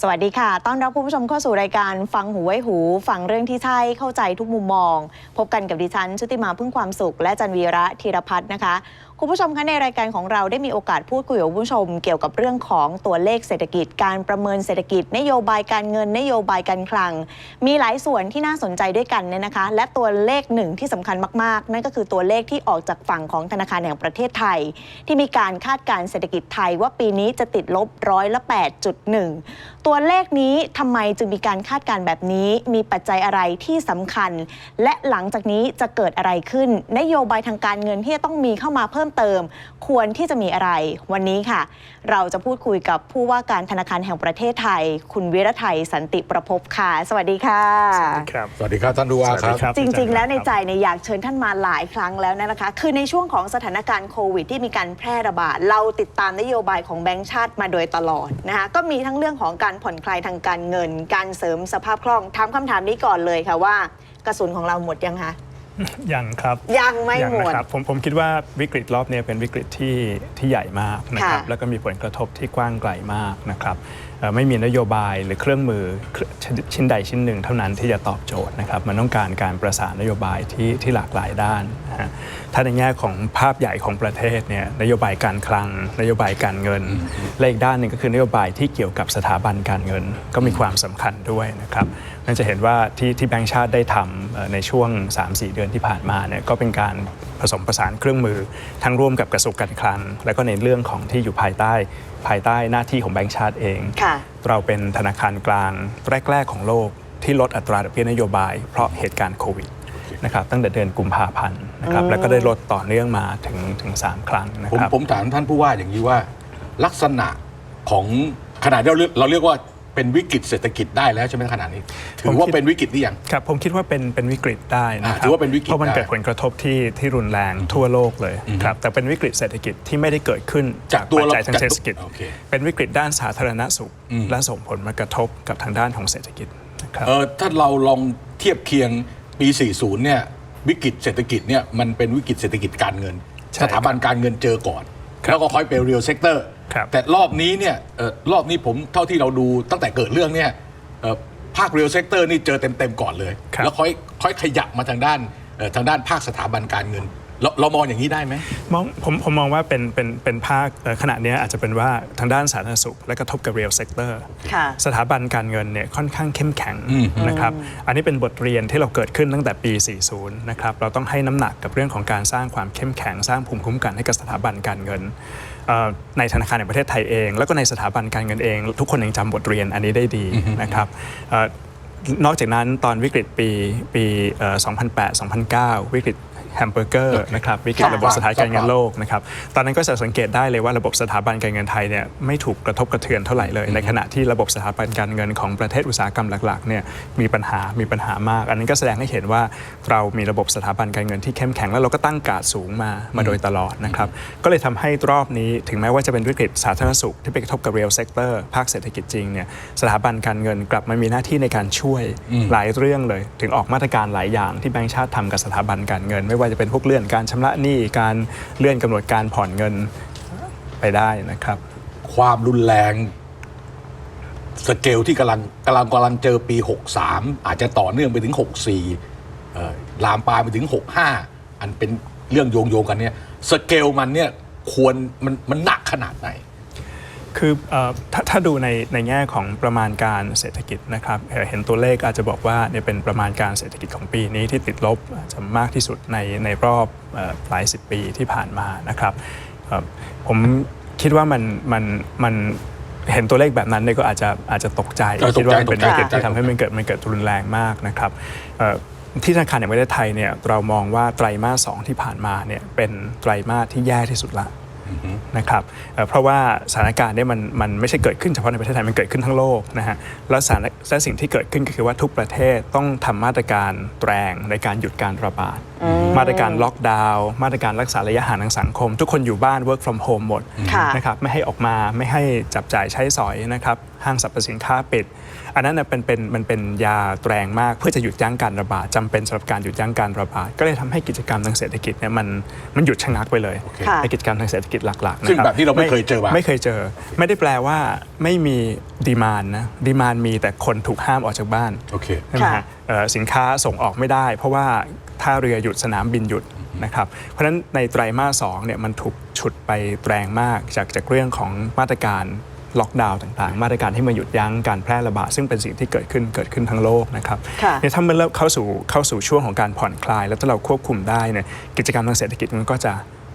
สวัสดีค่ะ ต้อนรับคุณผู้ชมเข้าสู่รายการฟังหูไว้หู ฟังเรื่องที่ใช่ เข้าใจทุกมุมมอง พบกันกับดิฉันชุติมาพึ่งความสุข และจันวีระธีรพัฒน์นะคะ คุณผู้ชมคะในรายการของเราได้มีโอกาสพูดคุยกับคุณผู้ชม เกี่ยวกับเรื่องของตัวเลขเศรษฐกิจ การประเมินเศรษฐกิจ นโยบายการเงินนโยบายการคลัง มีหลายส่วนที่น่าสนใจด้วยกันเนี่ยนะคะ และตัวเลขหนึ่งที่สำคัญมากๆ นั่นก็คือตัวเลขที่ออกจากฝั่งของธนาคารแห่งประเทศไทย ที่มีการคาดการเศรษฐกิจไทยว่าปีนี้จะติดลบร้อยละ8.1 ตัวเลขนี้ทำไมจึงมีการคาดการแบบนี้ มีปัจจัยอะไรที่สำคัญ และหลังจากนี้จะเกิดอะไรขึ้น นโยบายทางการเงินที่จะต้องมีเข้ามาเพิ่มเติม ควรที่จะมีอะไร วันนี้ค่ะ เราจะพูดคุยกับผู้ว่าการธนาคารแห่งประเทศไทย คุณวิรไทยสันติประพบค่ะ สวัสดีค่ะครับ สวัสดีครับท่านผู้ว่าสวัสคดีรับครับจริง ๆ แล้วในใจครับเนี่ยอยากเชิญท่านมาหลายครั้งแล้วนะคะ คือในช่วงของสถานการณ์โควิดที่มีการแพร่ระบาด เราติดตามนโยบายของแบงก์ชาติมาโดยตลอดนะคะ ก็มีทั้งเรื่องของการผ่อนคลายทางการเงิน การเสริมสภาพคล่อง ถามคำถามนี้ก่อนเลยค่ะว่า กระสุนของเราหมดยังคะ ยังครับยังไม่ยังหมดนะครับผมผมคิดว่าวิกฤตรอบนี้เป็นวิกฤตที่ที่ใหญ่มากนะครับค่ะแล้วก็มีผลกระทบที่กว้างไกลมากนะครับเอ่อ ไม่มีนโยบายหรือเครื่องมือชิ้นใดชิ้นหนึ่งเท่านั้นที่จะตอบโจทย์นะครับมันต้องการการประสานนโยบายที่ที่หลากหลายด้านนะฮะถ้าในแง่ของภาพใหญ่ของประเทศเนี่ยนโยบายการคลัง นโยบายการเงิน และอีกด้านหนึ่งก็คือนโยบายที่เกี่ยวกับสถาบันการเงิน ก็มีความสำคัญด้วยนะครับนั่นจะเห็นว่าที่ที่แบงก์ชาติได้ทำเอ่อในช่วง 3-4 เดือนที่ผ่านมาเนี่ยก็เป็นการ ผสมผสานเครื่องมือ ทั้งร่วมกับกระทรวงการคลัง และก็ในเรื่องของที่อยู่ภายใต้ ภายใต้หน้าที่ของแบงก์ชาติเอง ค่ะ เราเป็นธนาคารกลางแรก ๆ ของโลกที่ลดอัตราดอกเบี้ยนโยบาย เพราะเหตุการณ์โควิดนะครับตั้งแต่เดือนกุมภาพันธ์นะครับแล้วก็ได้ลดต่อเนื่องมาถึงถึง 3 ครั้งนะผมครับ ผมถามท่านผู้ว่าอย่างนี้ว่า ลักษณะของขนาดเราเรียกเราเรียกว่า เป็นวิกฤตเศรษฐกิจได้แล้วใช่ไหมขนาดนี้ ถือว่าเป็นวิกฤตหรือยังครับผมคิดว่าเป็นเป็นวิกฤตได้นะคอ่ารับถือว่าเป็นวิกฤตเพราะมันได้เกิดผลกระทบที่ที่รุนแรงทั่วโลกเลยครับแต่เป็นวิกฤตเศรษฐกิจที่ไม่ได้เกิดขึ้นจาจากกตัวปัจเราจัยทางเศรษฐกิจโอเคเป็นวิกฤตด้านสาธารณสุขอืมและส่งผลมากระทบกับทางด้านของเศรษฐกิจนะครับเออถ้าเราลองเทียบเคียงปี 40 เนี่ยวิกฤตเศรษฐกิจเนี่ยมันเป็นวิกฤตเศรษฐกิจการเงินใช่สถาบันการเงินเจอก่อน แล้วก็ค่อยเป็นเรียลเซกเตอร์ ครับแต่รอบนี้เนี่ยเอ่อรอบนี้ผมเท่าที่เราดูตั้งแต่เกิดเรื่องเนี่ยเอ่อภาคเรียลเซกเตอร์นี่เจอเต็มๆก่อนเลย ครับ แล้วค่อยค่อยขยับมาทางด้านเอ่อทางด้านภาคสถาบันการเงิน เราเรามองอย่างนี้ได้ไหม มองผมผมมองว่าเป็นเป็นเป็นภาคเอ่อขณะเนี้ยอาจจะเป็นว่าทางด้านสาธารณสุข และกระทบกับเรียลเซกเตอร์ค่ะ สถาบันการเงินเนี่ยค่อนข้างเข้มแข็งอืมนะครับอันนี้เป็นบทเรียนที่เราเกิดขึ้นตั้งแต่ปี 40 นะครับเราต้องให้น้ำหนักกับเรื่องของการสร้างความเข้มแข็งสร้างภูมิคุ้มกันให้กับสถาบันการเงินเอ่อ ในธนาคารแห่งประเทศไทยเอง แล้วก็ในสถาบันการเงินเอง ทุกคนยังจำบทเรียนอันนี้ได้ดีนะครับเอ่อนอกจากนั้นตอนวิกฤตปีปีเอ่อ2008-2009 วิกฤต แฮมเบอร์เกอร์นะครับวิกฤตค่ะระบบสถานการเงินโลกนะครับตอนนั้นก็จะสังเกตได้เลยว่าระบบสถาบันการเงินไทยเนี่ยไม่ถูกกระทบกระเทือนเท่าไหร่เลย ในขณะที่ระบบสถาบันการเงินของประเทศอุตสาหกรรมหลักๆเนี่ยมีปัญหามีปัญหามาก อันนี้ก็แสดงให้เห็นว่าเรามีระบบสถาบันการเงินที่เข้มแข็งแล้วเราก็ตั้งการดสูงมามาโดยตลอดนะครับก็เลยทำให้รอบนี้ถึงแม้ว่าจะเป็นวิกฤตสาธารณสุขที่ไปกระทบกับเรียลเซกเตอร์ภาคเศรษฐกิจจริงเนี่ยสถาบันการเงินกลับมามีหน้าที่ในการช่วยหลายเรื่องเลย ถึงออกมาตรการหลายอย่างที่แบงก์ชาติทำกับสถาบันการเงินไม่ว่าจะเป็นพวกเลื่อนการชำระหนี้การเลื่อนกำหนดการผ่อนเงินไปได้นะครับ ความรุนแรงสเกลที่กำลังกำลังกำลังเจอปี 63 อาจจะต่อเนื่องไปถึง 64เอ่ลามปลายไปถึง 65 อันเป็นเรื่องโยงโยงกันเนี่ยสเกลมันเนี่ยควรมันมันหนักขนาดไหน คือเออถ้าถ้าดูในในแง่ของประมาณการเศรษฐกิจนะครับเอ่อเห็นตัวเลขอาจจะบอกว่าเนี่ยเป็นประมาณการเศรษฐกิจของปีนี้ที่ติดลบอาจจะมากที่สุดในในรอบเอ่อหลายสิบปีที่ผ่านมานะครับเอ่อผมคิดว่ามันมันมันเห็นตัวเลขแบบนั้นเนี่ยก็อาจจะอาจจะตกใจเออตกใจคิดว่ามันเป็นตกใจวิกฤตตกใจที่ทำให้มันเกิดมันเกิดรุนแรงมากนะครับเอ่อที่ธนาคารแห่งประเทศไทยเนี่ยเรามองว่าไตรมาสสองที่ผ่านมาเนี่ยเป็นไตรมาสที่แย่ที่สุดละ นะครับเอ่อเพราะว่าสถานการณ์เนี่ยมันมันไม่ใช่เกิดขึ้นเฉพาะในประเทศไทยมันเกิดขึ้นทั้งโลกนะฮะแล้วสถานและสิ่งที่เกิดขึ้นก็คือว่าทุกประเทศต้องทำมาตรการแรงในการหยุดการระบาด มาตรการล็อกดาวน์มาตรการรักษาระยะห่างทางสังคม ทุกคนอยู่บ้าน work from home หมดค่ะนะครับไม่ให้ออกมาไม่ให้จับจ่ายใช้สอยนะครับห้างสรรพสินค้าปิด อันนั้นนะเป็นเป็นมันเป็นยาแรงมาก เพื่อจะหยุดยั้งการระบาดจำเป็นสำหรับการหยุดยั้งการระบาดก็เลยทำให้กิจกรรมทางเศรษฐกิจเนี่ยมันมันหยุดชะงักไปเลยค่ะในกิจกรรมทางเศรษฐกิจกิจหลักๆนะซึ่งครับแบบที่เราไม่เคยเจอมาไม่เคยเจอ ไม่ได้แปลว่าไม่มีดีมานนะดีมานมีแต่คนถูกห้ามออกจากบ้านโอเคใช่ไหมค่ะฮะเอ่อสินค้าส่งออกไม่ได้ เพราะว่าท่าเรือหยุดสนามบินหยุดนะครับเพราะฉะนั้นในไตรมาสสองเนี่ยมันถูกฉุดไปแรงมากจากจากเรื่องของมาตรการ ล็อกดาวน์ต่างๆ มาตรการที่มาหยุดยั้งการแพร่ระบาดซึ่งเป็นสิ่งที่เกิดขึ้นเกิดขึ้นทั้งโลกนะครับค่ะเนี่ยถ้ามันเริ่มเข้าสู่เข้าสู่ช่วงของการผ่อนคลาย แล้วถ้าเราควบคุมได้เนี่ยกิจกรรมทางเศรษฐกิจมันก็จะ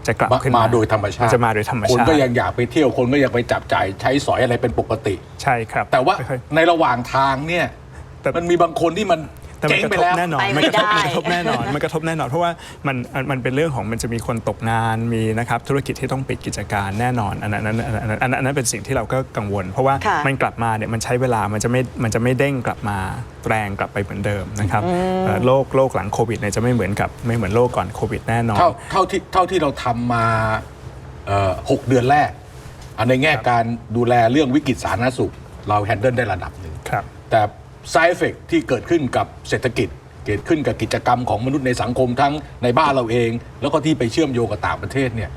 จะกลับมาขึ้นมาโดยธรรมชาตินจะมาโดยธรรมคนชาติก็ยังอยากไปเที่ยวคนก็ยังไปจับจ่ายใช้สอยอะไรเป็นปกติ ใช่ครับ แต่ว่าไม่ค่อยในระหว่างทางเนี่ยแต่มันมีบางคนที่มัน แต่มัเจ๊นงกระไปทบแล้วแน่นอนไปมันไม่กระทบได้มันกระทบแน่นอนมันกระทบแน่นอน เพราะว่ามันมันมันเป็นเรื่องของมันจะมีคนตกงานมีนะครับธุรกิจที่ต้องปิดกิจการแน่นอนอันนั้นอันนั้นอันนั้นอันนั้นอันนั้นเป็นสิ่งที่เราก็กังวล เพราะว่าค่ะมันกลับมาเนี่ยมันใช้เวลามันจะไม่มันจะไม่เด้งกลับมาแรงกลับไปเหมือนเดิมนะครับเอ่อโรคโรคหลังโควิดเนี่ยจะไม่เหมือนกับไม่เหมือนโรคก่อนโควิดแน่นอนเท่าเท่าที่เท่าที่เราทำมาเอ่อหกเดือนแรกอันในแง่การดูแลเรื่องวิกฤตสาธารณสุข เราแฮนเดิลได้ระดับหนึ่ง ครับแต่ side effect ที่เกิดขึ้นกับเศรษฐกิจ เกิดขึ้นกับกิจกรรมของมนุษย์ในสังคมทั้งในบ้านเราเอง แล้วก็ที่ไปเชื่อมโยงกับต่างประเทศเนี่ย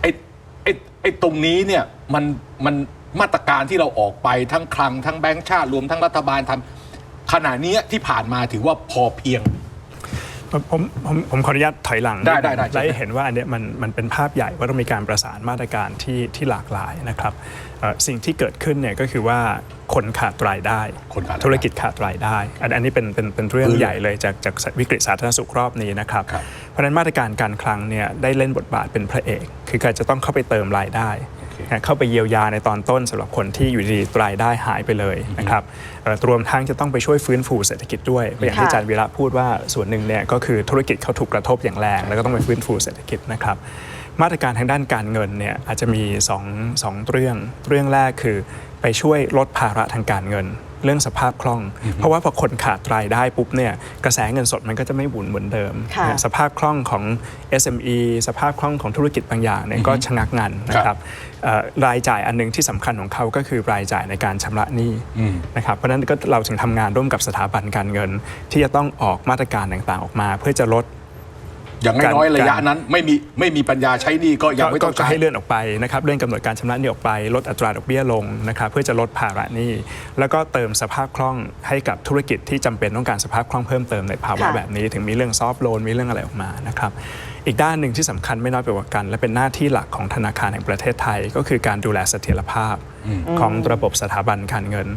ไอ้ไอ้ไอ้ตรงนี้เนี่ยมันมันมาตรการที่เราออกไปทั้งคลังทั้งแบงก์ชาติรวมทั้งรัฐบาลทำขณะนี้ที่ผ่านมาถือว่าพอเพียง ผมผมผมผมขออนุญาตถอยหลังได้ได้ได้และให้เห็นว่าอันเนี้ยมันมันเป็นภาพใหญ่ว่าต้องมีการประสานมาตรการที่ที่หลากหลายนะครับเอ่อสิ่งที่เกิดขึ้นเนี่ยก็คือว่าคนขาดรายได้คนขาดรายได้ธุรกิจขาดรายได้ อันอันนี้เป็นเป็นเป็นเรื่องคือใหญ่เลยจากจากวิกฤตสาธารณสุขรอบนี้นะครับ ครับ เพราะฉะนั้นมาตรการการคลังเนี่ยได้เล่นบทบาทเป็นพระเอก คือการจะต้องเข้าไปเติมรายได้นะ เข้าไปเยียวยาในตอนต้นสำหรับคนที่อยู่ดีๆรายได้หายไปเลยนะครับเอ่อรวมทั้งจะต้องไปช่วยฟื้นฟูเศรษฐกิจด้วยอย่างที่ค่ะอาจารย์วีระพูดว่าส่วนหนึ่งเนี่ยก็คือธุรกิจเขาถูกกระทบอย่างแรง แล้วก็ต้องไปฟื้นฟูเศรษฐกิจนะครับมาตรการทางด้านการเงินเนี่ยอาจจะมีสองสองเรื่อง เรื่องแรกคือไปช่วยลดภาระทางการเงิน เรื่องสภาพคล่อง เพราะว่าพอคนขาดรายได้ปุ๊บเนี่ยกระแสเงินสดมันก็จะไม่หมุนเหมือนเดิมค่ะนะสภาพคล่องของ SME สภาพคล่องของธุรกิจบางอย่างเนี่ยก็ชะงักงันนะคครัรับบเอ่อรายจ่ายอันหนึงที่สำคัญของเขาก็คือรายจ่ายในการชำระหนี้อืมนะครับเพราะฉะนั้นก็เราถึงทำงานร่วมกับสถาบันการเงิน ที่จะต้องออกมาตรการต่างๆออกมา เพื่อจะลด อย่างน้อยๆระยะนั้นไม่มีไม่มีปัญญาใช้หนี่ก็ยังไม่ต้องก็ใช้ให้เลื่อนออกไปนะครับเลื่อนกำหนดการชำระหนี้ออกไป ลดอัตราดอกเบี้ยลงนะครับเพื่อจะลดภาระหนี้ แล้วก็เติมสภาพคล่องให้กับธุรกิจที่จำเป็นต้องการสภาพคล่องเพิ่มเติมในภาวะค่ะแบบนี้ ถึงมีเรื่องซอฟท์โลนมีเรื่องอะไรออกมานะครับ อีกด้านหนึ่งที่สำคัญไม่น้อยไปกว่ากัน และเป็นหน้าที่หลักของธนาคารแห่งประเทศไทย ก็คือการดูแลเสถียรภาพของระบบสถาบันการเงิน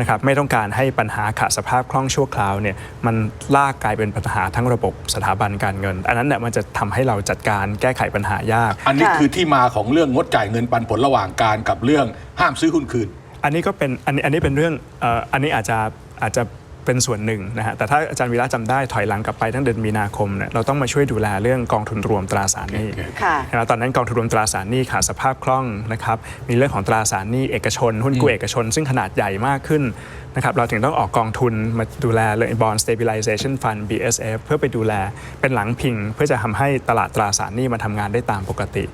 นะครับไม่ต้องการให้ปัญหาขาดสภาพคล่องชั่วคราวเนี่ยมันลากกลายเป็นปัญหาทั้งระบบสถาบันการเงิน อันนั้นเนี่ยมันจะทำให้เราจัดการแก้ไขปัญหายาก อันนี้ค่ะคือที่มาของเรื่องงดจ่ายเงินปันผลระหว่างการกับเรื่องห้ามซื้อหุ้นคืน อันนี้ก็เป็นอันนี้อันนี้เป็นเรื่องเอ่ออันนี้อาจจะอาจจะ เป็นส่วนหนึ่งนะฮะแต่ถ้าอาจารย์วีระจำได้ถอยหลังกลับไปตั้งเดือนมีนาคมเนี่ยเราต้องมาช่วยดูแลเรื่องกองทุนรวมตราสารหนี้โอเคค่ะ นะครับตอนนั้นกองทุนรวมตราสารหนี้ขาดสภาพคล่องนะครับมีเรื่องของตราสารหนี้เอกชนหุ้นกู้เอกชน ซึ่งขนาดใหญ่มากขึ้นนะครับเราถึงต้องออกกองทุนมาดูแลเลย Bond Stabilization Fund BSF เพื่อไปดูแลเป็นหลังพิง เพื่อจะทำให้ตลาดตราสารหนี้มันทำงานได้ตามปกติ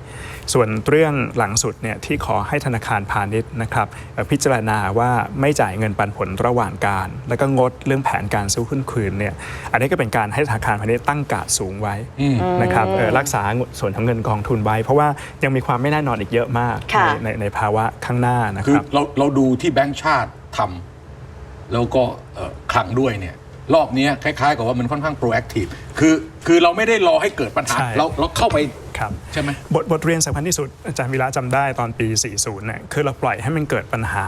ส่วนเรื่องหลังสุดเนี่ยที่ขอให้ธนาคารพาณิชย์นะครับเอ่อพิจารณาว่าไม่จ่ายเงินปันผลระหว่างการ แล้วก็งดเรื่องแผนการซื้อหุ้นคืนเนี่ยอันนี้ก็เป็นการให้ธนาคารพาณิชย์ตั้งการดสูงไว้นะครับเอ่อรักษาส่วนของเงินกองทุนไว้ เพราะว่ายังมีความไม่แน่นอนอีกเยอะมากค่ะในในในภาวะข้างหน้านะคคือรับเราเราดูที่แบงก์ชาติทำ แล้วก็เอ่อคลังด้วยเนี่ยรอบเนี้ยคล้ายๆกับว่ามันค่อนข้าง proactive คือคือเราไม่ได้รอให้เกิดปัญหาใช่เราเราเข้าไปครับใช่ไหมบทบทเรียนสำคัญที่สุดอาจารย์วิระจำได้ตอนปี 40เนี่ยคือเราปล่อยให้มันเกิดปัญหา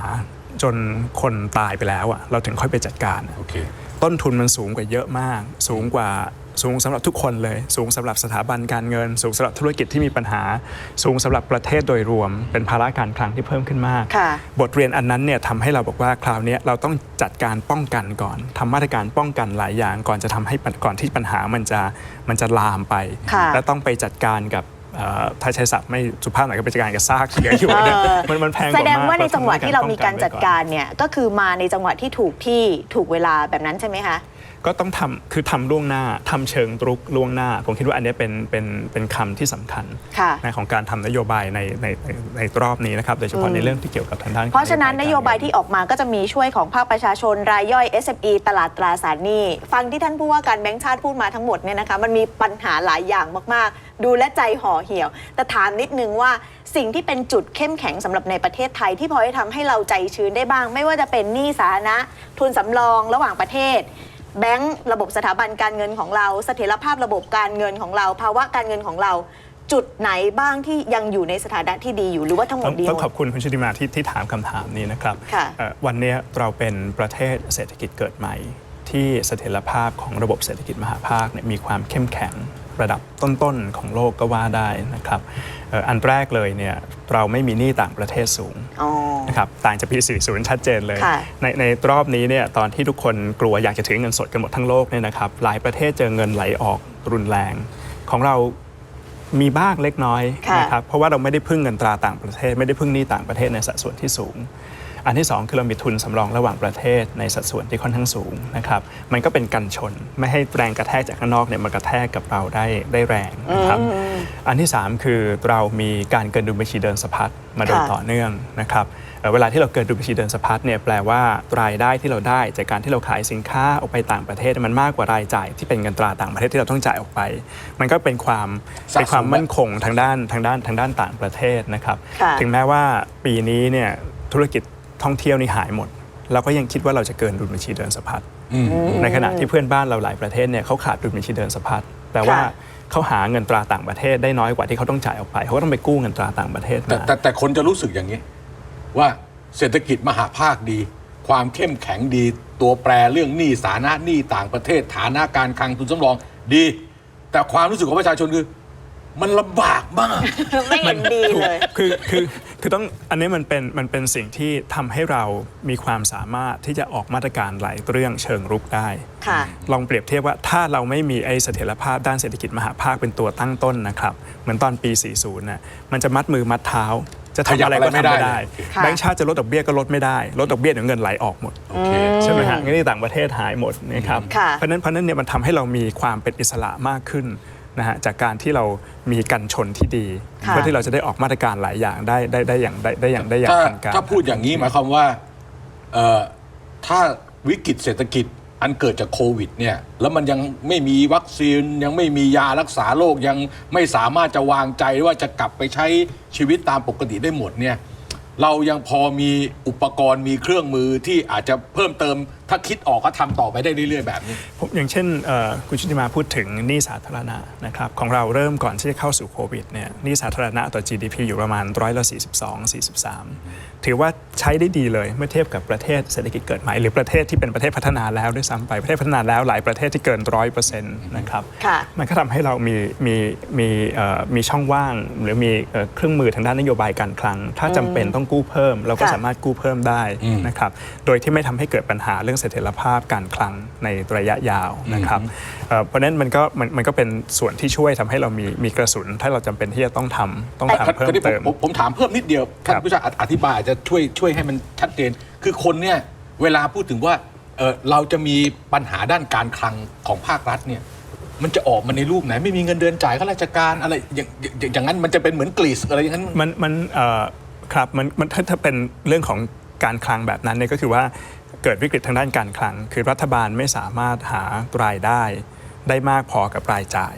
จนคนตายไปแล้วอะเราถึงค่อยไปจัดการโอเคต้นทุนมันสูงกว่าเยอะมาก สูงกว่า สูงสำหรับทุกคนเลย สูงสำหรับสถาบันการเงิน สูงสำหรับธุรกิจที่มีปัญหา สูงสำหรับประเทศโดยรวม เป็นภาระการคลังที่เพิ่มขึ้นมากค่ะบทเรียนอันนั้นเนี่ยทำให้เราบอกว่าคราวเนี้ยเราต้องจัดการป้องกันก่อนทำมาตรการป้องกันหลายอย่างก่อนจะทำให้ปัญก่อนที่ปัญหามันจะมันจะลามไปค่ะและต้องไปจัดการกับเอ่อถ้าใช้ศัพท์ไม่สุภาพหน่อยก็ไปจัดการกับซากที่เหลืออยู่เนี่ยเออมันมันแพงกแสว่าดงมากว่าในจังหวะที่เรามีการป้องนไว้จัดอนการเนี่ยก็คือมาในจังหวะที่ถูกที่ถูกเวลาแบบนั้นใช่ไหมคะ ก็ต้องทำคือทำล่วงหน้าทำเชิงรุกล่วงหน้า ผมคิดว่าอันเนี้ยเป็นเป็นเป็นคำที่สำคัญค่ะนะของการทำนโยบายในในในในรอบนี้นะครับโดยเฉพาะในเรื่องที่เกี่ยวกับทางด้านเพราะฉะนั้นนโยบายที่ออกมาก็จะมีช่วยของภาคประชาชนรายย่อย SME ตลาดตราสารหนี้ฟังที่ท่านผู้ว่าการแบงค์ชาติพูดมาทั้งหมดเนี่ยนะคะมันมีปัญหาหลายอย่างมากๆ ดูและใจห่อเหี่ยว แต่ถามนิดนึงว่าสิ่งที่เป็นจุดเข้มแข็งสำหรับในประเทศไทย ที่พอจะทำให้เราใจชื้นได้บ้าง ไม่ว่าจะเป็นหนี้สาธารณะทุนสำรองระหว่างประเทศ แบงก์ระบบสถาบันการเงินของเรา เสถียรภาพระบบการเงินของเรา ภาวะการเงินของเรา จุดไหนบ้างที่ยังอยู่ในสถานะที่ดีอยู่หรือว่าทั้งหมต้ดองดีต้องหมขดอบคุณคุณชุติมาที่ที่ถามคำถามนี้นะครับค่ะเอ่อวันเนี้ยเราเป็นประเทศเศรษฐกิจเกิดใหม่ ที่เสถียรภาพของระบบเศรษฐกิจมหาภาคเนี่ยมีความเข้มแข็ง ระดับต้นๆของโลกก็ว่าได้นะครับเอ่ออันแรกเลยเนี่ยเราไม่มีหนี้ต่างประเทศสูงอ๋อนะครับต่างจากปี 40 ชัดเจนเลยค่ะในในรอบนี้เนี่ยตอนที่ทุกคนกลัวอยากจะถือเงินสดกันหมดทั้งโลกเนี่ยนะครับหลายประเทศเจอเงินไหลออกรุนแรง ของเรามีบ้างเล็กน้อยค่ะนะครับเพราะว่าเราไม่ได้พึ่งเงินตราต่างประเทศ ไม่ได้พึ่งหนี้ต่างประเทศในสัดส่วนที่สูง อันที่สองคือเรามีทุนสำรองระหว่างประเทศในสัดส่วนที่ค่อนข้างสูงนะครับมันก็เป็นกันชนไม่ให้แรงกระแทกจากข้างนอกเนี่ยมากระแทกกับเราได้ได้แรงนะครับอันที่สามคือเรามีการเกินดุลบัญชีเดินสะพัดมาโดยค่ะต่อเนื่องนะครับเอ่อเวลาที่เราเกินดุลบัญชีเดินสะพัดเนี่ยแปลว่ารายได้ที่เราได้จากการที่เราขายสินค้าออกไปต่างประเทศมันมากกว่ารายจ่ายที่เป็นเงินตราต่างประเทศที่เราต้องจ่ายออกไป มันก็เป็นความสะสมเป็นความมั่นคงทางด้านทางด้านทางด้านต่างประเทศนะครับค่ะถึงแม้ว่าปีนี้เนี่ยธุรกิจ ท่องเที่ยวนี่หายหมด เราก็ยังคิดว่าเราจะเกินดุลบัญชีเดินสะพัดในขณะที่เพื่อนบ้านเราหลายประเทศเนี่ยเขาขาดดุลบัญชีเดินสะพัดแปลว่าค่ะเขาหาเงินตราต่างประเทศได้น้อยกว่าที่เขาต้องจ่ายออกไปเขาก็ต้องไปกู้เงินตราต่างประเทศแต่มาแต่แต่คนจะรู้สึกอย่างนี้ ว่าเศรษฐกิจมหาภาคดี ความเข้มแข็งดี ตัวแปรเรื่องหนี้สาธารณะหนี้ต่างประเทศ ฐานะการคลังทุนสำรองดี แต่ความรู้สึกของประชาชนคือ มันลำบากมาก ไม่เห็นดีเลย คือคือคือต้องอันนี้มันเป็นมันเป็นสิ่งที่ทำให้เรามีความสามารถที่จะออกมาตรการหลายเรื่องเชิงรุกได้ ค่ะ ลองเปรียบเทียบว่าถ้าเราไม่มีไอ้เสถียรภาพด้านเศรษฐกิจมหาภาคเป็นตัวตั้งต้นนะครับ เหมือนตอนปี 40น่ะมันจะมัดมือมัดเท้า จะทำอะไรก็ทำไม่ได้ ค่ะ แบงก์ชาติจะลดดอกเบี้ยก็ลดไม่ได้ ลดดอกเบี้ยเดี๋ยวเงินไหลออกหมด โอเค ใช่ไหมฮะงั้นที่ต่างประเทศหายหมดนะครับ ค่ะเพราะฉะนั้นเพราะฉะนั้นเนี่ยมันทำให้เรามีความเป็นอิสระมากขึ้น นะฮะจากการที่เรามีกันชนที่ดี ค่ะ เพื่อที่เราจะได้ออกมาตรการหลายอย่างได้ได้ได้อย่างได้ได้อย่างได้อย่างถ้าทันการ ถ้าพูดอย่างนี้หมายความว่าเอ่อถ้าวิกฤตเศรษฐกิจอันเกิดจากโควิดเนี่ยแล้วมันยังไม่มีวัคซีนยังไม่มียารักษาโรคยังไม่สามารถจะวางใจว่าจะกลับไปใช้ชีวิตตามปกติได้หมดเนี่ยเรายังพอมีอุปกรณ์มีเครื่องมือที่อาจจะเพิ่มเติม ถ้าคิดออกก็ทำต่อไปได้เรื่อยๆแบบนี้ผมอย่างเช่นเอ่อคุณชุติมาพูดถึงหนี้สาธารณะนะครับของเราเริ่มก่อนที่จะเข้าสู่โควิดเนี่ยหนี้สาธารณะต่อ GDP อยู่ประมาณร้อยละ42 43 ถือว่าใช้ได้ดีเลยเมื่อเทียบกับประเทศเศรษฐกิจเกิดใหม่หรือประเทศที่เป็นประเทศพัฒนาแล้วด้วยซ้ำไปประเทศพัฒนาแล้วหลายประเทศที่เกินร้อยเปอร์เซ็นต์นะครับค่ะมันก็ทำให้เรามีมีมีเอ่อมีช่องว่าง หรือมีเอ่อเครื่องมือทางด้านนโยบายการคลัง ถ้าจำเป็นต้องกู้เพิ่ม เราก็ค่ะสามารถกู้เพิ่มได้นะครับโดยที่ไม่ทำให้เกิดปัญหาเรื่องเสถียรภาพการคลังในระยะยาวนะครับเอ่อเพราะฉะนั้นมันก็มันมันก็เป็นส่วนที่ช่วยทำให้เรามีมีกระสุน ถ้าเราจำเป็นที่จะต้องทำต้องทำเพิ่มคราวนี้ผเติมผมผมถามเพิ่มนิดเดียวครัท่านบผู้ชายอธิบายอาจจะช่วยช่วยให้มันชัดเจน คือคนเนี่ยเวลาพูดถึงว่าเอ่อเราจะมีปัญหาด้านการคลังของภาครัฐเนี่ยมันจะออกมาในรูปไหน ไม่มีเงินเดือนจ่ายข้าราชการอะไรอย่างอย่างอย่างนั้นมันจะเป็นเหมือนกรีซอะไรอย่างนั้นมันมันเอ่อครับมันมันถ้าถ้าเป็นเรื่องของการคลังแบบนั้นเนี่ยก็คือว่า เกิดวิกฤตทางด้านการคลัง คือรัฐบาลไม่สามารถหารายได้ได้มากพอกับรายจ่าย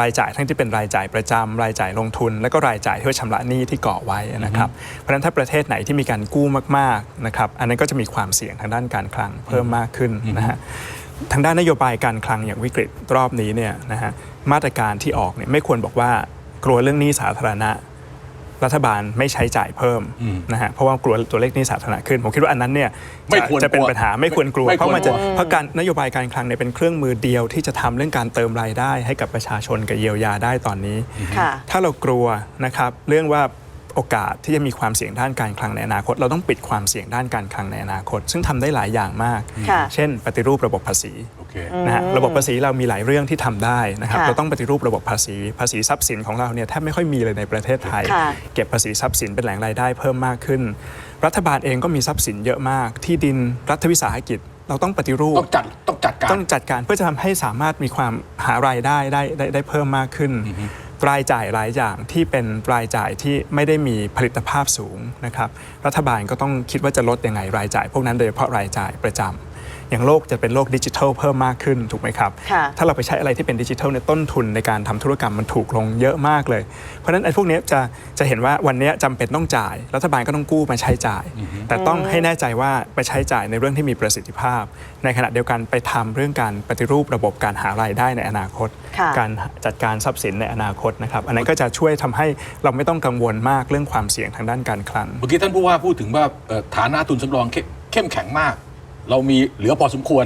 รายจ่ายทั้งที่เป็นรายจ่ายประจำรายจ่ายลงทุน และก็รายจ่ายที่ไว้ชำระหนี้ที่ก่อไว้นะครับเพราะฉะนั้นถ้าประเทศไหนที่มีการกู้มากๆนะครับอันนั้นก็จะมีความเสี่ยงทางด้านการคลังเพิ่มมากขึ้นนะฮะทางด้านนโยบายการคลังอย่างวิกฤตรอบนี้เนี่ยนะฮะมาตรการที่ออกเนี่ยไม่ควรบอกว่ากลัวเรื่องหนี้สาธารณะ รัฐบาลไม่ใช้จ่ายเพิ่มนะฮะเพราะว่ากลัวตัวเลขหนี้สาธารณะขึ้น ผมคิดว่าอันนั้นเนี่ยไม่จะควรจะเป็นกลัวปัญหาไม่ควรกลัวไม่เพราะมันจะควรกลัวเพราะการนโยบายการคลังเนี่ยเป็นเครื่องมือเดียวที่จะทำเรื่องการเติมรายได้ให้กับประชาชนกับเยียวยาได้ตอนนี้ค่ะถ้าเรากลัวนะครับเรื่องว่าโอกาสที่จะมีความเสี่ยงด้านการคลังในอนาคต เราต้องปิดความเสี่ยงด้านการคลังในอนาคต ซึ่งทำได้หลายอย่างมากค่ะเช่น ปฏิรูประบบภาษีโอ เค นะฮะระบบภาษีเรามีหลายเรื่องที่ทำได้นะครับค่ะเราต้องปฏิรูประบบภาษี ภาษีทรัพย์สินของเราเนี่ยแทบไม่ค่อยมีเลยในประเทศไทย ค่ะ เก็บภาษีทรัพย์สินเป็นแหล่งรายได้เพิ่มมากขึ้น รัฐบาลเองก็มีทรัพย์สินเยอะมาก ที่ดินรัฐวิสาหกิจ เราต้องปฏิรูป ต้องจัดต้องจัดการ ต้องจัดการเพื่อจะทำให้สามารถมีความหารายได้ได้ได้ได้เพิ่มมากขึ้น รายจ่ายหลายอย่างที่เป็นรายจ่ายที่ไม่ได้มีผลิตภาพสูงนะครับรัฐบาลก็ต้องคิดว่าจะลดยังไงรายจ่าย พวกนั้นโดยเฉพาะรายจ่ายประจำ อย่างโลกจะเป็นโลกดิจิทัลเพิ่มมากขึ้นถูกไหมครับค่ะถ้าเราไปใช้อะไรที่เป็นดิจิทัลในยต้นทุนในการทำธุรกรรมมันถูกลงเยอะมากเลย เพราะฉะนั้นไอ้พวกเนี้ยจะจะเห็นว่าวันเนี้ยจำเป็นต้องจ่ายรัฐบาลก็ต้องกู้มาใช้จ่าย แต่ต้องให้แน่ใจว่าไปใช้จ่ายในเรื่องที่มีประสิทธิภาพ ในขณะเดียวกันไปทำเรื่องการปฏิรูประบบการหารายได้ในอนาคตค่ะการจัดการทรัพย์สินในอนาคตนะครับอันนั้นก็จะช่วยทำให้เราไม่ต้องกังวลมากเรื่องความเสี่ยงทางด้านการคลังเมื่อกี้ท่านผู้ว่าพูดถึงว่าเอ่อฐานะทุนสำรองเข้มเข้มแข็งมาก เรามีเหลือพอสมควร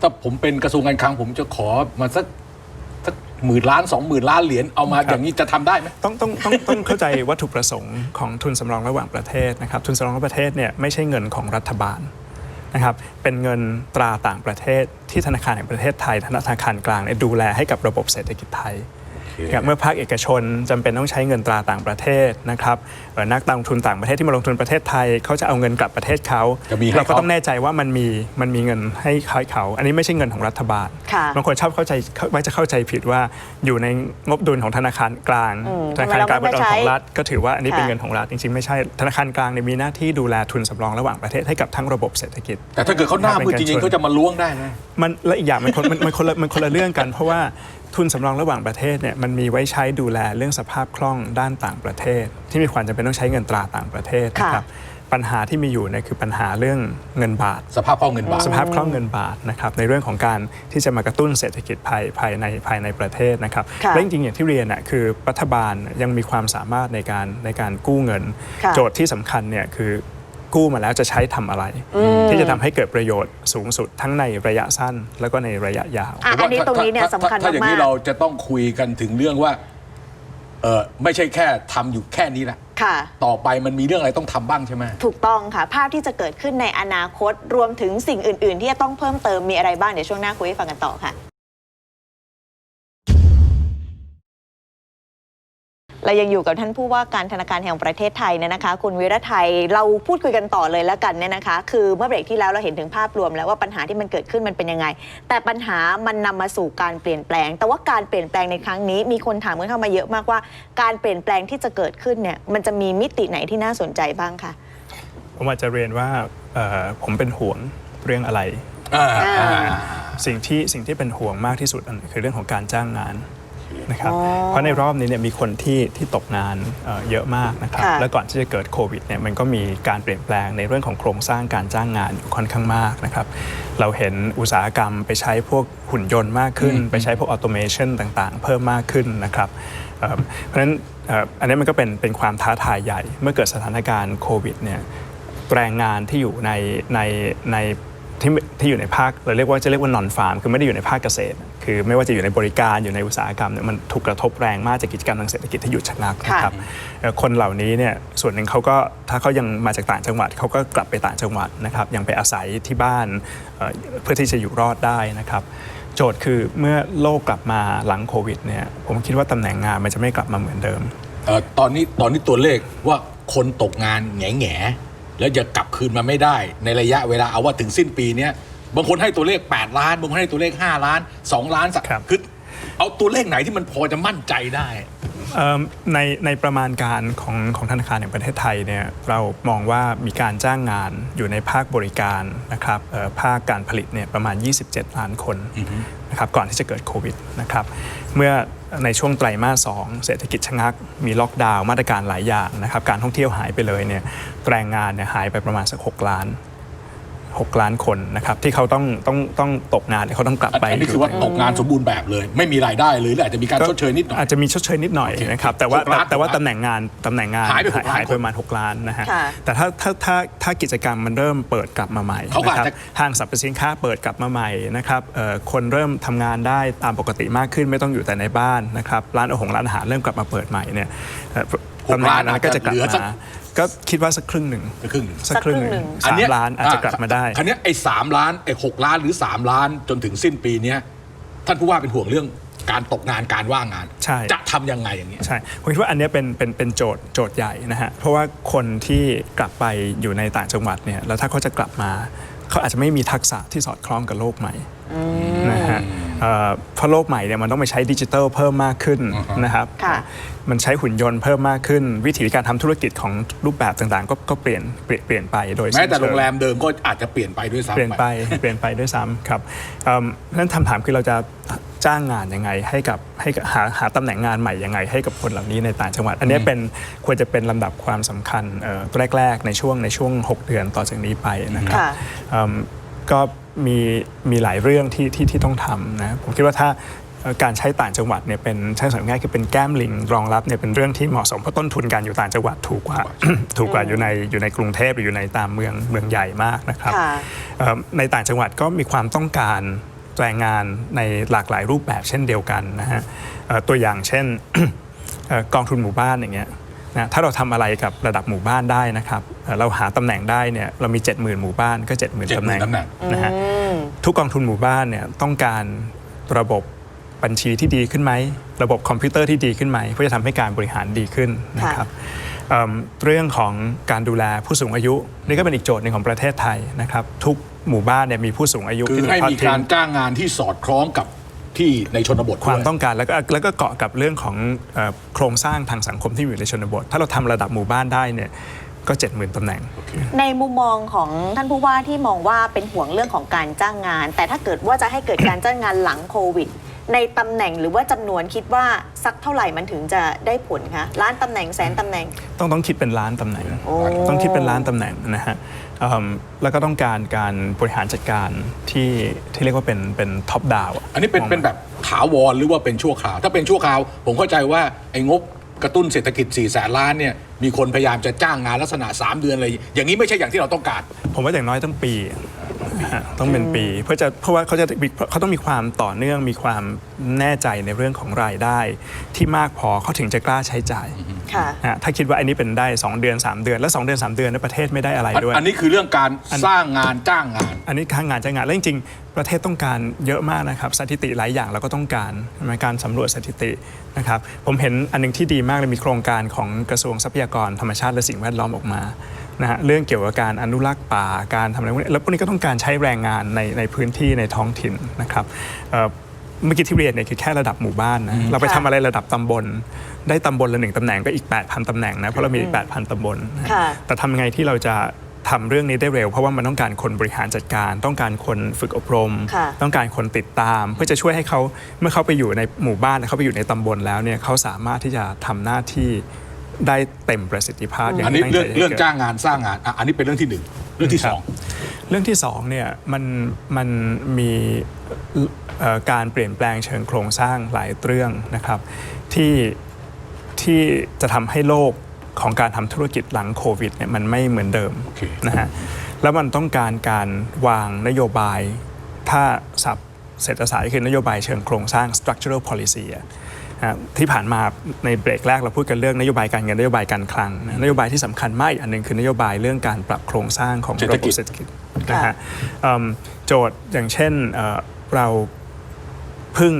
ถ้าผมเป็นกระทรวงการคลังผมจะขอมาสักสักหมื่นล้านสองหมื่นล้านเหรียญเอามาครับอย่างนี้จะทำได้ไหมต้องต้องต้องต้องเข้าใจวัตถุประสงค์ของทุนสำรองระหว่างประเทศนะครับทุนสำรองระหว่างประเทศเนี่ยไม่ใช่เงินของรัฐบาลนะครับเป็นเงินตราต่างประเทศที่ธนาคารแห่งประเทศไทยธนาคารกลางเนี่ยดูแลให้กับระบบเศรษฐกิจไทยนะครับ เมื่อภาคเอกชนจำเป็นต้องใช้เงินตราต่างประเทศนะครับเอ่อนักลงทุนต่างประเทศที่มาลงทุนประเทศไทยเขาจะเอาเงินกลับประเทศเขาจะมีให้เราก็เขาต้องแน่ใจว่ามันมีมันมีเงินให้เขาเขาอันนี้ไม่ใช่เงินของรัฐบาลค่ะบางคนชอบเข้าใจเข้าว่าจะเข้าใจผิดว่าอยู่ในงบดุลของธนาคารกลางอืมธนาคารกลางทำไมเป็นเราไม่ของรัฐ ก็ถือว่าอันนี้เป็นค่ะเงินของรัฐจริงๆไม่ใช่ธนาคารกลางเนี่ยมีหน้าที่ดูแลทุนสำรองระหว่างประเทศให้กับทั้งระบบเศรษฐกิจ แต่ถ้าเกิดเขาหน้ามืดจริงๆเขาจะมาล้วงได้ไหมมันและอีกอย่างมันคนมันมันคนละมันคนละเรื่องกันเพราะว่า ทุนสำรองระหว่างประเทศเนี่ยมันมีไว้ใช้ดูแลเรื่องสภาพคล่องด้านต่างประเทศ ที่มีความจำเป็นต้องใช้เงินตราต่างประเทศนะครับปัญหาที่มีอยู่เนี่ยคือปัญหาเรื่องเงินบาท สภาพคล่องเงินบาท สภาพคล่องเงินบาทนะครับในเรื่องของการที่จะมากระตุ้นเศรษฐกิจภายภายในภายในประเทศนะครับค่ะและจริงๆอย่างที่เรียนน่ะคือรัฐบาลยังมีความสามารถในการในการกู้เงินค่ะโจทย์ที่สำคัญเนี่ยคือ กู้มาแล้วจะใช้ทำอะไร ที่จะทำให้เกิดประโยชน์สูงสุดทั้งในระยะสั้นแล้วก็ในระยะยาวอะอันนี้ตรงนี้เนี่ยถ้าสำคัญถ้าอย่างมานี้กเราจะต้องคุยกันถึงเรื่องว่าเออไม่ใช่แค่ทำอยู่แค่นี้แหละๆค่ะ ต่อไปมันมีเรื่องอะไรต้องทำบ้างใช่ไหมถูกต้องค่ะ ภาพที่จะเกิดขึ้นในอนาคตรวมถึงสิ่งอื่น ๆ ที่จะต้องเพิ่มเติมมีอะไรบ้างเดี๋ยวช่วงหน้าคุยให้ฟังกันต่อค่ะ เรายังอยู่กับท่านผู้ว่าการธนาคารแห่งประเทศไทยเนี่ยนะคะ คุณวิรไทยเราพูดคุยกันต่อเลยแล้วกันเนี่ยนะคะ คือเมื่อเบรกที่แล้วเราเห็นถึงภาพรวมแล้วว่าปัญหาที่มันเกิดขึ้นมันเป็นยังไง แต่ปัญหามันนำมาสู่การเปลี่ยนแปลง แต่ว่าการเปลี่ยนแปลงในครั้งนี้ มีคนถามกันเข้ามาเยอะมากว่า การเปลี่ยนแปลงที่จะเกิดขึ้นเนี่ยมันจะมีมิติไหนที่น่าสนใจบ้างคะผมอาจจะเรียนว่าเอ่อผมเป็นห่วงเรื่องอะไรอ่าอ่าสิ่งที่สิ่งที่เป็นห่วงมากที่สุดอันคือเรื่องของการจ้างงาน นะครับอ๋อเพราะในรอบนี้เนี่ยมีคนที่ที่ตกงานเอ่อเยอะมากนะครับค่ะและก่อนที่จะเกิดโควิดเนี่ยมันก็มีการเปลี่ยนแปลงในเรื่องของโครงสร้างการจ้างงานอยู่ค่อนข้างมากนะครับ เราเห็นอุตสาหกรรมไปใช้พวกหุ่นยนต์มากขึ้น ไปใช้พวกออโตเมชันต่างๆ เพิ่มมากขึ้นนะครับเอ่อเพราะฉะนั้นเอ่ออันนี้มันก็เป็นเป็นความท้าทายใหญ่ เมื่อเกิดสถานการณ์โควิดเนี่ยแรงงานที่อยู่ในในใน ที่ที่อยู่ในภาคเราเรียกว่าจะเรียกว่านอนฟาร์มคือไม่ได้อยู่ในภาคเกษตร คือไม่ว่าจะอยู่ในบริการอยู่ในอุตสาหกรรมเนี่ยมันถูกกระทบแรงมากจากกิจกรรมทางเศรษฐกิจที่หยุดชะงักนะครับเอ่อคนเหล่านี้เนี่ยส่วนหนึ่งเขาก็ถ้าเขายังมาจากต่างจังหวัดเขาก็กลับไปต่างจังหวัดนะครับยังไปอาศัยที่บ้านเอ่อเพื่อที่จะอยู่รอดได้นะครับโจทย์คือเมื่อโลกกลับมาหลังโควิดเนี่ยผมคิดว่าตำแหน่งงานมันจะไม่กลับมาเหมือนเดิมเอ่อตอนนี้ตอนนี้ตัวเลขว่าคนตกงานแง่แง่ๆ แล้วจะกลับคืนมาไม่ได้ ในระยะเวลาเอาว่าถึงสิ้นปีเนี้ยบางคนให้ตัวเลข 8 ล้าน บางคนให้ตัวเลข 5 ล้าน 2 ล้านสักครับคือเอาตัวเลขไหนที่มันพอจะมั่นใจได้เอิ่มในในประมาณการของของธนาคารแห่งประเทศไทยเนี่ยเรามองว่ามีการจ้างงานอยู่ในภาคบริการนะครับเอ่อภาคการผลิตเนี่ยประมาณ 27 ล้านคนนะครับก่อนที่จะเกิดโควิดนะครับเมื่อ ในช่วงไตรมาส 2 เศรษฐกิจชะงัก มีล็อกดาวน์มาตรการหลายอย่างนะครับ การท่องเที่ยวหายไปเลยเนี่ยแรงงานเนี่ยหายไปประมาณสัก 6 ล้าน 6 ล้านคนนะครับที่เขาต้องต้องต้องตกงานหรือเขาต้องกลับไปอันนี้คือว่าตกงานสมบูรณ์แบบเลย ไม่มีรายได้เลยหรืออาจจะมีการชดเชยนิดหน่อยอาจจะมีชดเชยนิดหน่อยโอเคนะครับแต่ว่าหกล้านแต่ว่าหกล้านตำแหน่งงานตำแหน่งงานหายไปหกล้านหายไปประมาณ 6 ล้านนะฮะค่ะแต่ถ้าถ้าถ้าถ้ากิจกรรมมันเริ่มเปิดกลับมาใหม่เขาก็นะครัอาจจะห้างสรรพสินค้าเปิดกลับมาใหม่นะครับเอ่อคนเริ่มทำงานได้ตามปกติมากขึ้นไม่ต้องอยู่แต่ในบ้านนะครับร้านอาหารร้านอาหารเริ่มกลับมาเปิดใหม่เนี่ยเอ่อหกตำแหน่งล้านนั้นก็จะกลับอาจจะเหลือสักมา ก็คิดว่าสักครึ่งหนึ่งครึ่งหนึ่ง สักครึ่งหนึ่งสักครึ่งหนึ่งสามล้านอาจจะกลับมาได้คราวเนี้ยไอ้สามล้านไอ้หกล้านหรือ3ล้านจนถึงสิ้นปีเนี้ยท่านผู้ว่าเป็นห่วงเรื่องการตกงานการว่างงาน ใช่ จะทำยังไงอย่างเงี้ย ใช่ผมคิดว่าอันเนี้ยเป็นเป็นเป็นโจทย์โจทย์ใหญ่นะฮะเพราะว่าคนที่กลับไปอยู่ในต่างจังหวัดเนี่ยแล้วถ้าเขาจะกลับมา เขาอาจจะไม่มีทักษะที่สอดคล้องกับโลกใหม่นะฮะ เอ่อเพราะโลกใหม่เนี่ยมันต้องไปใช้ดิจิทัลเพิ่มมากขึ้นนะครับค่ะมันใช้หุ่นยนต์เพิ่มมากขึ้น วิธีการทำธุรกิจของรูปแบบต่างๆ ก็ก็เปลี่ยนเปลี่ยนเปลี่ยนไปโดยแม้แต่สิ้นเชิโรงแรมเดิมก็อาจจะเปลี่ยนไปด้วยซ้ำเปลี่ยนไปเปลี่ยนไปด้วยซ้ำครับเอิ่มนั้นคำถามคือเราจะจ้างงานยังไงให้กับให้กับหาหาตำแหน่งงานใหม่ยังไง ให้กับคนเหล่านี้ในต่างจังหวัด อันนี้เป็นควรจะเป็นลำดับความสำคัญเอ่อแรก ๆ ในช่วงในช่วง 6 เดือนต่อจากนี้ไปนะครับค่ะเอิ่มก็ มีมีหลายเรื่องที่ที่ที่ต้องทำนะผมคิดว่าถ้าเอ่อการใช้ต่างจังหวัดเนี่ยเป็นใช้สำง่ายคือเป็นแก้มลิงรองรับเนี่ยเป็นเรื่องที่เหมาะสมเพราะต้นทุนการอยู่ต่างจังหวัดถูกกว่า ถูกกว่าอยู่ในอยู่ในกรุงเทพหรืออยู่ในตามเมืองเมืองใหญ่มากนะครับค่ะเอ่อในต่างจังหวัดก็มีความต้องการแรงงานในหลากหลายรูปแบบเช่นเดียวกันนะฮะเอ่อตัวอย่างเช่นเอ่อกองทุนหมู่บ้านอย่างเงี้ย นะถ้าเราทำอะไรกับระดับหมู่บ้านได้นะครับเอ่อเราหาตำแหน่งได้เนี่ยเรามี 70,000 หมู่บ้านก็70,000ตำแหน่ง70,000ตำแหน่งนะฮะทุกกองทุนหมู่บ้านเนี่ยต้องการระบบบัญชีที่ดีขึ้นไหม ระบบคอมพิวเตอร์ที่ดีขึ้นไหมเพื่อจะทำให้การบริหารดีขึ้นนะครับเอิ่มเรื่องของการดูแลผู้สูงอายุ นี่ก็เป็นอีกโจทย์หนึ่งของประเทศไทยนะครับทุกหมู่บ้านเนี่ยมีผู้สูงอายุคือที่ถูให้กทอดมีทิ้กางรจ้างงานที่สอดคล้องกับ ที่ในชนบทความด้วย ต้องการแล้วก็แล้วก็เกาะกับเรื่องของเอ่อโครงสร้างทางสังคมที่อยู่ในชนบท ถ้าเราทำระดับหมู่บ้านได้เนี่ยก็ 70,000ตำแหน่ง ในมุมมองของท่านผู้ว่าที่มองว่าเป็นห่วงเรื่องของการจ้างงาน แต่ถ้าเกิดว่าจะให้เกิดการจ้างงานหลังโควิด ในตำแหน่งหรือว่าจำนวนคิดว่าสักเท่าไหร่มันถึงจะได้ผลคะล้านตำแหน่งแสนตำแหน่ง ต้องต้องคิดเป็นล้านตำแหน่ง โอ้ ต้องคิดเป็นล้านตำแหน่งนะฮะเอิ่ม แล้วก็ต้องการการบริหารจัดการที่ที่เรียกว่าเป็นเป็นท็อปดาวอันนี้เป็นเป็นแบบถาวรหรือว่าเป็นชั่วคราว ถ้าเป็นชั่วคราว ผมเข้าใจว่าไอ้งบกระตุ้นเศรษฐกิจ4ี่แสนล้านเนี่ยมีคนพยายามจะจ้างงานลักษณะ 3 เดือนอะไรอย่างนี้ไม่ใช่อย่างที่เราต้องการ ผมว่าอย่างน้อยต้องปี นะฮะต้องเป็นปีเพื่อจะเพราะว่าเขาจะมีเขาต้องมีความต่อเนื่องมีความแน่ใจในเรื่องของรายได้ ที่มากพอเขาถึงจะกล้าใช้จ่ายค่ะนะฮะถ้าคิดว่าอันนี้เป็นได้ 2 เดือน 3 เดือน แล้ว2เดือน 3 เดือนในประเทศไม่ได้อะไรอันด้วย อันนี้คือเรื่องการสร้างงานจ้างงาน อันนี้ข้างงานจ้างงานแล้วจริงๆ ประเทศต้องการเยอะมากนะครับสถิติหลายอย่างเราก็ต้องการใช่ไหมการสำรวจสถิตินะครับผมเห็นอันหนึงที่ดีมากเลยมีโครงการของกระทรวงทรัพยากรธรรมชาติและสิ่งแวดล้อมออกมา นะฮะเรื่องเกี่ยวกับการอนุรักษ์ป่าการทำอะไรพวกนี้แล้วพวกนี้ก็ต้องการใช้แรงงานในในพื้นที่ในท้องถิ่นนะครับเอ่อเมื่อกี้ที่เรียนเนี่ยคือแค่ระดับหมู่บ้านนะเราไปทำอะไรระดับตำบล ได้ตำบลละหนึ่งตำแหน่งก็อีก 8,000ตำแหน่งนะเพราะเรามี 8,000ตำบลนะค่ะแต่ทำยังไงที่เราจะทำเรื่องนี้ได้เร็ว เพราะว่ามันต้องการคนบริหารจัดการ ต้องการคนฝึกอบรมค่ะต้องการคนติดตาม เพื่อจะช่วยให้เขาเมื่อเขาไปอยู่ในหมู่บ้านเขาไปอยู่ในตำบลแล้วเนี่ยเขาสามารถที่จะทำหน้าที่ ได้เต็มประสิทธิภาพอย่างอันนี้ที่ตั้งเรื่องใจให้เรื่องกิดจ้างงานสร้างงานอะอันนี้เป็นเรื่องที่หนึ่งเรื่องที่สอง เรื่องที่สองเนี่ยมันมันมีเอ่อการเปลี่ยนแปลงเชิงโครงสร้างหลายเรื่องนะครับ ที่ที่จะทำให้โลกของการทำธุรกิจหลังโควิดเนี่ยมันไม่เหมือนเดิมโอเค นะฮะแล้วมันต้องการการวางนโยบาย ถ้าสับเศรษฐศาสตร์ก็คือนโยบายเชิงโครงสร้าง structural policy อะนะฮะ ที่ผ่านมาในเบรกแรกเราพูดกันเรื่องนโยบายการเงินนโยบายการคลังนะนโยบายที่สำคัญมากอีกอันหนึ่งคือนโยบายเรื่องการปรับโครงสร้างของเศรษฐระบกิบจเศรษฐกิจนะฮะเอิ่มโจทย์อย่างเช่นเอ่อเราพึ่ง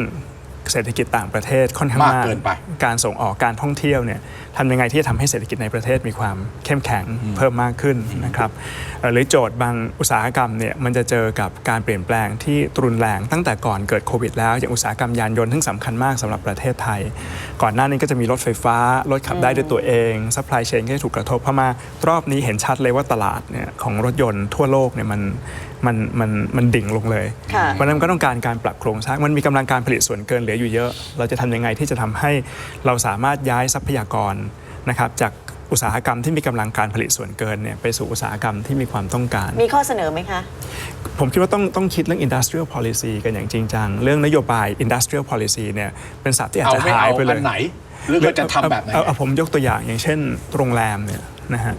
เศรษฐกิจต่างประเทศค่อนข้างมากมากเกินไป การส่งออกการท่องเที่ยวเนี่ยทำยังไงที่จะทำให้เศรษฐกิจในประเทศมีความเข้มแข็งเพิ่มมากขึ้นนะครับเอ่อหรือโจทย์บางอุตสาหกรรมเนี่ยมันจะเจอกับการเปลี่ยนแปลงที่รุนแรงตั้งแต่ก่อนเกิดโควิดแล้ว อย่างอุตสาหกรรมยานยนต์ซึ่งสำคัญมากสำหรับประเทศไทย ก่อนหน้านี้ก็จะมีรถไฟฟ้า รถขับได้ด้วยตัวเองซัพพลายเชนก็จะถูกกระทบเพราะมารอบนี้เห็นชัดเลยว่าตลาดเนี่ยของรถยนต์ทั่วโลกเนี่ยมัน มันมันมันดิ่งลงเลยค่ะเพราะฉะนั้นก็ต้องการการปรับโครงสร้างมันมีกำลังการผลิตส่วนเกินเหลืออยู่เยอะ เราจะทำยังไงที่จะทำให้เราสามารถย้ายทรัพยากรนะครับจากอุตสาหกรรมที่มีกำลังการผลิตส่วนเกินเนี่ยไปสู่อุตสาหกรรมที่มีความต้องการ มีข้อเสนอไหมคะ ผมคิดว่าต้องต้องคิดเรื่อง industrial policy กันอย่างจริงจัง เรื่องนโยบาย industrial policy เนี่ยเป็นศัพท์ที่อาจเอาจะไม่หาเอายไปเลอัยนไหนหรือเราจะทำแบบไหนเอาเอาผมยกตัวอย่างอย่างเช่น โรงแรมเนี่ยนะฮะ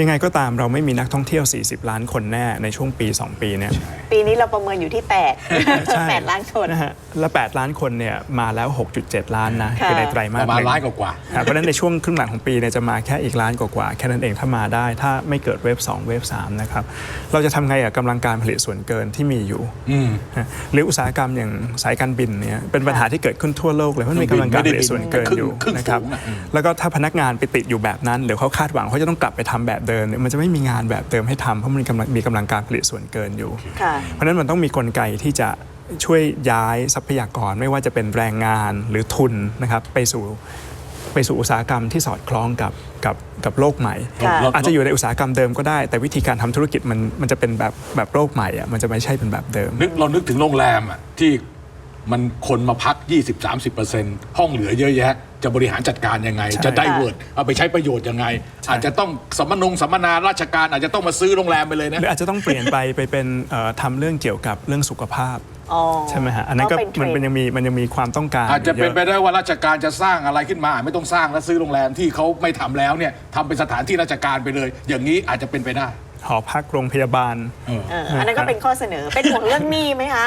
ยังไงก็ตามเราไม่มีนักท่องเที่ยว 40 ล้านคนแน่ในช่วงปี 2 ปีเนี่ยปีนี้เราประเมินอยู่ที่8ใช่8ล้านคนนะฮะและ 8 ล้านคนเนี่ยมาแล้ว 6.7 ล้านนะค่ะคือในไตรมาปสระมาหณนึ่งล้านกว่าอะเพราะฉะนั้นในช่วงครึ่งหลังของปีเนี่ยจะมาแค่อีกล้านกว่าๆแค่นั้นเองถ้ามาได้ ถ้าไม่เกิดเวฟ2เวฟ3นะครับ เราจะทำไงกับกำลังการผลิตส่วนเกินที่มีอยู่ๆอืมนะหรืออุตสาหกรรมอย่างสายการบินเนี่ยเป็นปัญหาที่เกิดขึ้นทั่วโลกเลยเพราะมันมีกำลังการผลิตส่วนเกินอยู่ครึ่งนะครับฝูงอะอืมแล้วก็ถ้าพนักงานไปติดอยู่แบบนั้นหรือเขาคาดหวังเขาจะต้องกลับไปทำแบบแบบเดิมเนี่ยมันจะไม่มีงานแบบเดิมให้ทำเพราะมันมีกำลังมีกำลังการผลิตส่วนเกินอยู่ ค่ะ เพราะฉะนั้นมันต้องมีกลไกที่จะช่วยย้ายทรัพยากรไม่ว่าจะเป็นแรงงานหรือทุนนะครับไปสู่ไปสู่อุตสาหกรรมที่สอดคล้องกับกับกับโลกใหม่ ค่ะ อาจจะอยู่ในอุตสาหกรรมเดิมก็ได้ แต่วิธีการทำธุรกิจมันมันจะเป็นแบบแบบโลกใหม่อะมันจะไม่ใช่เป็นแบบเดิม นึกเรานึกถึงโรงแรมอะที่ มันคนมาพัก 20-30%ห้องเหลือเยอะแยะ จะบริหารจัดการยังไงใช่จะได้เวิร์ดเอาไปใช้ประโยชน์ยังไง อาจจะต้องสัมมนงสัมมนาราชการอาจจะต้องมาซื้อโรงแรมไปเลยนะหรืออาจจะต้องเปลี่ยนไปไปเป็นเอ่อทำเรื่องเกี่ยวกับเรื่องสุขภาพอ๋อใช่ไหมฮะอันนั้นก็เป็มันเทรเป็นยังมีมันยังมีความต้องการอาจจะเป็นยไปได้ว่าราชการจะสร้างอะไรขึ้นมาไม่ต้องสร้างแล้วซื้อโรงแรมที่เขาไม่ทำแล้วเนี่ยทำเป็นสถานที่ราชการไปเลย อย่างนี้อาจจะเป็นไปได้ หอพักโรงพยาบาลเออเอออันนั้นก็เป็นข้อเสนอ เป็นห่วงเรื่องหนี้ไหมคะ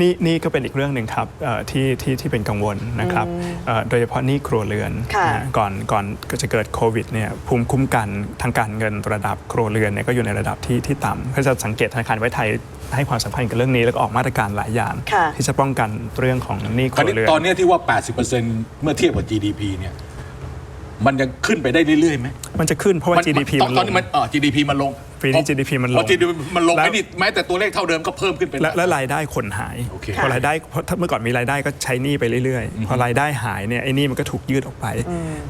นี่นี่ก็เป็นอีกเรื่องหนึ่งครับเอ่อที่ที่ที่เป็นกังวลนะครับเอ่อโดยเฉพาะหนี้ครัวเรือนค่ะนะฮะก่อนก่อนจะเกิดโควิดเนี่ยภูมิคุ้มกันทางการเงินระดับครัวเรือนเนี่ยก็อยู่ในระดับที่ที่ต่ำก็จะสังเกตธนาคารไว้ไทยให้ความสำคัญกับเรื่องนี้ แล้วก็ออกมาตรการหลายอย่าง ค่ะ ที่จะป้องกันเรื่องของหนี้คคราวรัวนี้เรือน ตอนเนี้ยที่ว่า 80%เมื่อเทียบกับ GDP เนี่ย มันยังขึ้นไปได้เรื่อยๆไหมมันจะขึ้นเพราะว่า GDP ตอมันนตลอนง นี้มันเออ GDP มันลงปีนี้ GDP มันลงพอ GDP มันลงแล้ว ไอ้นี่แม้แต่ตัวเลขเท่าเดิมก็เพิ่มขึ้นเป็น และและรายได้คนหายโอเค พอรายได้เพราะถ้าเมื่อก่อนมีรายได้ก็ใช้หนี้ไปเรื่อยๆ พอรายได้หายเนี่ยไอ้หนี้มันก็ถูกยืดออกไป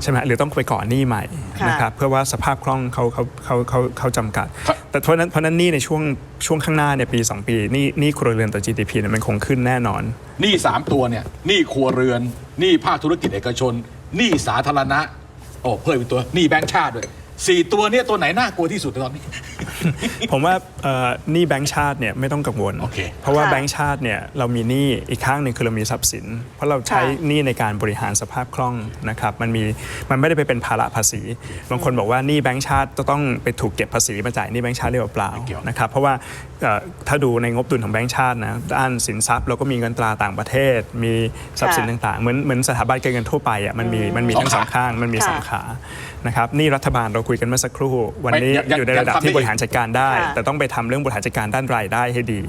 ใช่ไหมหรือต้องไปก่อหนี้ใหม่ค่ะนะครับเพื่อว่าสภาพคล่องเขาเขาเขาเขาเขาจำกัด แต่เพราะฉะนั้นเพราะฉะนั้นหนี้ในช่วงช่วงข้างหน้าเนี่ยปี 2 ปีหนี้หนี้ครัวเรือนต่อ GDP เนี่ยมันคงขึ้นแน่นอน หนี้สามตัวเนี่ยหนี้ครัวเรือนหนี้ภาคธุรกิจเอกชนหนี้สาธารณะ โอ้เพิ่มเป็นตัวหนี้แบงก์ชาติด้วยสี่ตัวเนี่ยตัวไหนน่ากลัวที่สุดตอนนี้ ผมว่าเอ่อหนี้แบงก์ชาติเนี่ยไม่ต้องกังวล โอเค เพราะว่าค่ะแบงก์ชาติเนี่ยเรามีหนี้อีกข้างหนึ่งคือเรามีทรัพย์สิน เพราะเราใช้ค่ะหนี้ในการบริหารสภาพคล่องนะครับมันมีมันไม่ได้ไปเป็นภาระภาษี บางคนบอกว่าหนี้แบงก์ชาติจะต้องไปถูกเก็บภาษีมาจ่ายหนี้แบงก์ชาติหรือเปล่าไม่เกี่ยว นะครับเพราะว่าเอ่อ ถ้าดูในงบดุลของแบงก์ชาตินะด้านสินทรัพย์เราก็มีเงินตราต่างประเทศ มีทรัพย์สินค่ะต่างๆ เหมือนเหมือนสถาบันการเงินทั่วไปอะมันมีมันมีทั้งสองข้างมันมีสองค่ะขานะครับหนี่รัฐบาลเราคุยกันเมื่อสักครู่ วันนี้ไม่ยังอยู่ในระดับยังทำได้ที่บริหารจัดการได้ค่ะแต่ต้องไปทำเรื่องบริหารจัดการด้านรายได้ให้ดี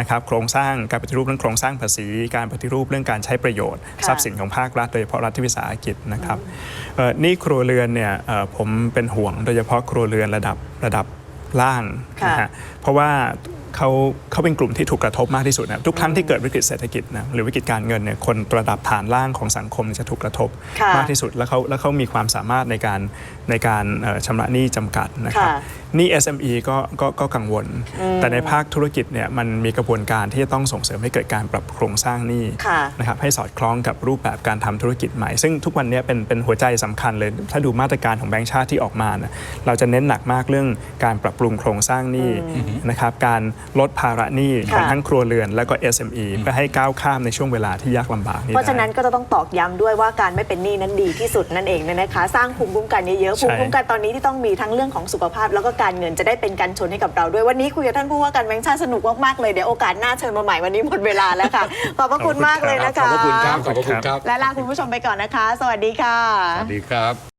นะครับโครงสร้างการปฏิรูปเรื่องโครงสร้างภาษี การปฏิรูปเรื่องการใช้ประโยชน์ค่ะทรัพย์สินของภาครัฐโดยเฉพาะรัฐวิสาหกิจนะครับเอ่อหนี่ครัวเรือนเนี่ยเอ่อผมเป็นห่วงโดยเฉพาะครัวเรือนระดับระดับล่างค่ะนะฮะเพราะว่า เขาเขาเป็นกลุ่มที่ถูกกระทบมากที่สุดนะทุกครั้งที่เกิดวิกฤตเศรษฐกิจนะหรือวิกฤตการเงินเนี่ยคนระดับฐานล่างของสังคมจะถูกกระทบค่ะมากที่สุด แล้วเขาแล้วเขามีความสามารถในการในการเอ่อชำระหนี้จำกัดนะครับค่ะหนี่ SME ก็ก็ก็กังวล แต่ในภาคธุรกิจเนี่ยมันมีกระบวนการที่จะต้องส่งเสริมให้เกิดการปรับโครงสร้างหนี้ค่ะนะครับให้สอดคล้องกับรูปแบบการทำธุรกิจใหม่ ซึ่งทุกวันนี้เป็นเป็นหัวใจสำคัญเลย ถ้าดูมาตรการของแบงก์ชาติที่ออกมานะเราจะเน้นหนักมากเรื่องการปรับปรุงโครงสร้างหนี้นะครับการลดภาระหนี้ของค่ะทั้งครัวเรือนและก็ SME เพื่อให้ก้าวข้ามในช่วงเวลาที่ยากลำบากนี้เพราะฉะนั้นได้ก็จะต้องตอกย้ำด้วยว่าการไม่เป็นหนี้นั้นดีที่สุดนั่นเองนะคะ สร้างภูมิคุ้มกันเยอะๆใช่ภูมิคุ้มกันตอนนี้ที่ต้องมีทั้งเรื่องของสุขภาพ แล้วก็การเงินจะได้เป็นการชนให้กับเราด้วยวันนี้คุยกับท่านผู้ว่าการแบงค์ชาติสนุกมากๆเลยเดี๋ยวโอกาสหน้าเชิญมาใหม่วันนี้หมดเวลาแล้วค่ะขอบพระคุณมากเลยนะขอบคะพระคุณครับขอบพระคุณครับและลาคุณผู้ชมไปก่อนนะคะ สวัสดีค่ะสวัสดีครับ